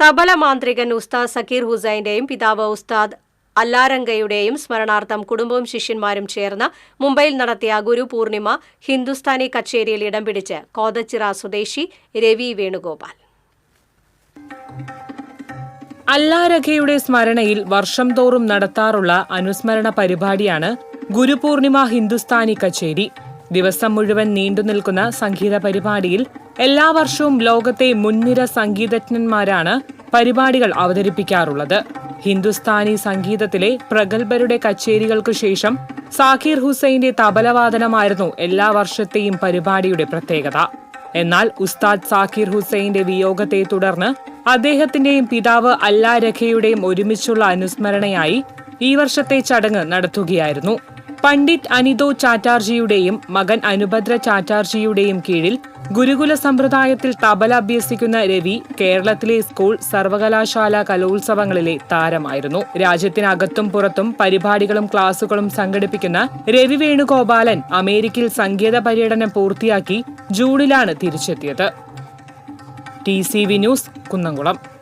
തബല മാന്ത്രികൻ ഉസ്താദ് സക്കീർ ഹുസൈന്റെയും പിതാവ് ഉസ്താദ് അല്ലാരംഗയുടെയും സ്മരണാർത്ഥം കുടുംബവും ശിഷ്യന്മാരും ചേർന്ന് മുംബൈയിൽ നടത്തിയ ഗുരു പൂർണിമ ഹിന്ദുസ്ഥാനി കച്ചേരിയിൽ ഇടം പിടിച്ച് കോതച്ചിറ സ്വദേശി രവി വേണുഗോപാൽ. അല്ലാരഖയുടെ സ്മരണയിൽ വർഷം തോറും നടത്താറുള്ള അനുസ്മരണ പരിപാടിയാണ് ഗുരുപൂർണിമ ഹിന്ദുസ്ഥാനി കച്ചേരി. ദിവസം മുഴുവൻ നീണ്ടുനിൽക്കുന്ന സംഗീത പരിപാടിയിൽ എല്ലാ വർഷവും ലോകത്തെ മുൻനിര സംഗീതജ്ഞന്മാരാണ് പരിപാടികൾ അവതരിപ്പിക്കാറുള്ളത്. ഹിന്ദുസ്ഥാനി സംഗീതത്തിലെ പ്രഗത്ഭരുടെ കച്ചേരികൾക്കു ശേഷം സാഖിർ ഹുസൈന്റെ തബലവാദനമായിരുന്നു എല്ലാ വർഷത്തെയും പരിപാടിയുടെ പ്രത്യേകത. എന്നാൽ ഉസ്താദ് സാഖീർ ഹുസൈന്റെ വിയോഗത്തെ തുടർന്ന് അദ്ദേഹത്തിന്റെയും പിതാവ് അല്ലാ രഖയുടെയും ഒരുമിച്ചുള്ള അനുസ്മരണയായി ഈ വർഷത്തെ ചടങ്ങ് നടത്തുകയായിരുന്നു. പണ്ഡിറ്റ് അനിതോ ചാറ്റാർജിയുടെയും മകൻ അനുഭദ്ര ചാറ്റാർജിയുടെയും കീഴിൽ ഗുരുകുല സമ്പ്രദായത്തിൽ തബല അഭ്യസിക്കുന്ന രവി കേരളത്തിലെ സ്കൂൾ സർവകലാശാല കലോത്സവങ്ങളിലെ താരമായിരുന്നു. രാജ്യത്തിനകത്തും പുറത്തും പരിപാടികളും ക്ലാസുകളും സംഘടിപ്പിക്കുന്ന രവി വേണുഗോപാലൻ അമേരിക്കയിൽ സംഗീത പര്യടനം പൂർത്തിയാക്കി ജൂണിലാണ് തിരിച്ചെത്തിയത്. T C V news Kunnamkulam.